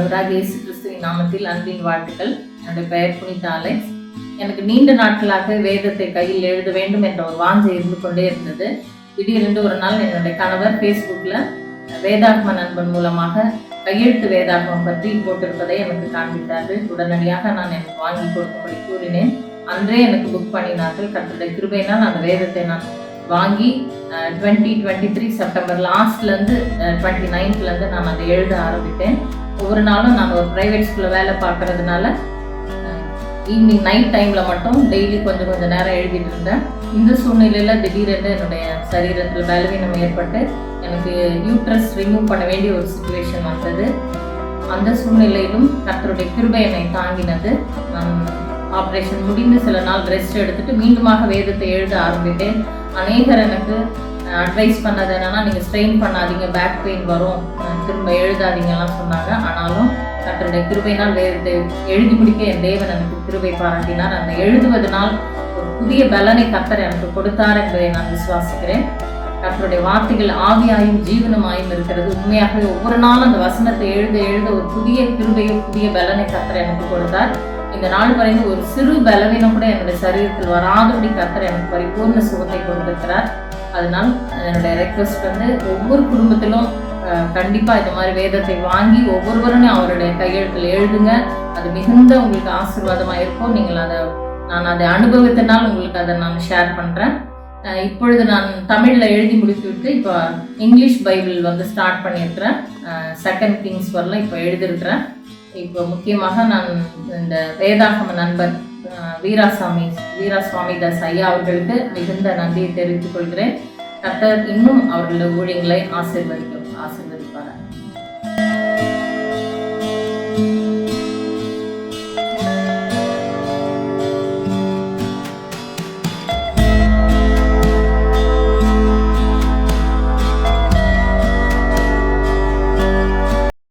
ஆண்டவராக இயேசு கிறிஸ்துவின் நாமத்தில் அன்பின் வாழ்த்துக்கள். என்னுடைய பெயர் புனித அலெக்ஸ். எனக்கு நீண்ட நாட்களாக வேதத்தை கையில் எழுத வேண்டும் என்ற ஒரு வாஞ்சை இருந்து கொண்டே இருந்தது. திடீரென்று ஒரு நாள் என்னுடைய கணவர் ஃபேஸ்புக்கில் வேதாத்ம நண்பன் மூலமாக கையெழுத்து வேதாகமம் பற்றி போட்டிருப்பதை எனக்கு காண்பித்தார்கள் உடனடியாக நான் எனக்கு வாங்கி கொடுக்கும்படி கூறினேன். அன்றே எனக்கு புக் பண்ணினார்கள். கர்த்தருடைய கிருபையினால் அந்த வேதத்தை நான் வாங்கி டுவெண்ட்டி டுவெண்ட்டி த்ரீ செப்டம்பர் லாஸ்ட்லேருந்து டுவெண்ட்டி நைன்த்லேருந்து நான் அதை எழுத ஆரம்பித்தேன். ஒவ்வொரு நாளும் நான் ஒரு ப்ரைவேட் ஸ்கூலில் வேலை பார்க்குறதுனால ஈவினிங் நைட் டைமில் மட்டும் டெய்லி கொஞ்சம் கொஞ்சம் நேரம் எழுதிட்டு இருந்தேன். இந்த சூழ்நிலையில் திடீரென்று என்னுடைய சரீரத்தில் பலவீனம் ஏற்பட்டு எனக்கு யூட்ரஸ் ரிமூவ் பண்ண வேண்டிய ஒரு சுச்சுவேஷன் வந்தது. அந்த சூழ்நிலையிலும் கர்த்தருடைய கிருபை என்னை தாங்கினது. நான் ஆப்ரேஷன் முடிந்து சில நாள் ரெஸ்ட் எடுத்துட்டு மீண்டுமாக வேதத்தை எழுத ஆரம்பித்தேன். அநேகர் எனக்கு அட்வைஸ் பண்ணது என்னன்னா நீங்கள் ஸ்ட்ரெயின் பண்ணாதீங்க பேக் பெயின் வரும். திரும்ப எழுதாதீங்கலாம் சொன்னாங்க. ஆனாலும் கர்த்தருடைய கிருபைனால் எழுதி முடிக்க என் தேவன் எனக்கு கிருபை பாராட்டினார். அந்த எழுதுவதனால் ஒரு புதிய பலனை கத்தர் எனக்கு கொடுத்தார் என்பதை நான் விசுவாசிக்கிறேன். கர்த்தருடைய வார்த்தைகள் ஆவியாயும் ஜீவனமாயும் இருக்கிறது. உண்மையாகவே ஒவ்வொரு நாளும் அந்த வசனத்தை எழுத எழுத ஒரு புதிய கிருபையும் புதிய பலனை கத்தர் எனக்கு கொடுத்தார். இந்த நாள் வரைந்து ஒரு சிறு பலவீனம் கூட என்னுடைய சரீரத்தில் வராதபடி கத்தர் எனக்கு பரிபூர்ண சுகத்தை கொடுத்திருக்கிறார். அதனால் என்னுடைய ரெக்வஸ்ட் வந்து ஒவ்வொரு குடும்பத்திலும் கண்டிப்பாக இந்த மாதிரி வேதத்தை வாங்கி ஒவ்வொருவரும் அவருடைய கையெழுத்தில் எழுதுங்க. அது மிகுந்த உங்களுக்கு ஆசீர்வாதமாக இருக்கும். நீங்கள் அதை நான் அதை அனுபவத்தினால் உங்களுக்கு அதை நான் ஷேர் பண்ணுறேன் இப்பொழுது நான் தமிழில் எழுதி முடித்துவிட்டு இப்போ இங்கிலீஷ் பைபிள் வந்து ஸ்டார்ட் பண்ணியிருக்கிறேன். செகண்ட் கிங்ஸ் வரலாம் இப்போ எழுதியிருக்கிறேன். இப்போ முக்கியமாக நான் இந்த வேதாகம நண்பர் வீராசாமி வீராசுவாமி தாஸ் ஐயா அவர்களுக்கு மிகுந்த நன்றியை தெரிவித்துக் கொள்கிறேன். கத்தர் இன்னும் அவர்களோட ஊழியங்களை ஆசிர்வதிக்கும் ஆசிர்வதிப்பார்கள்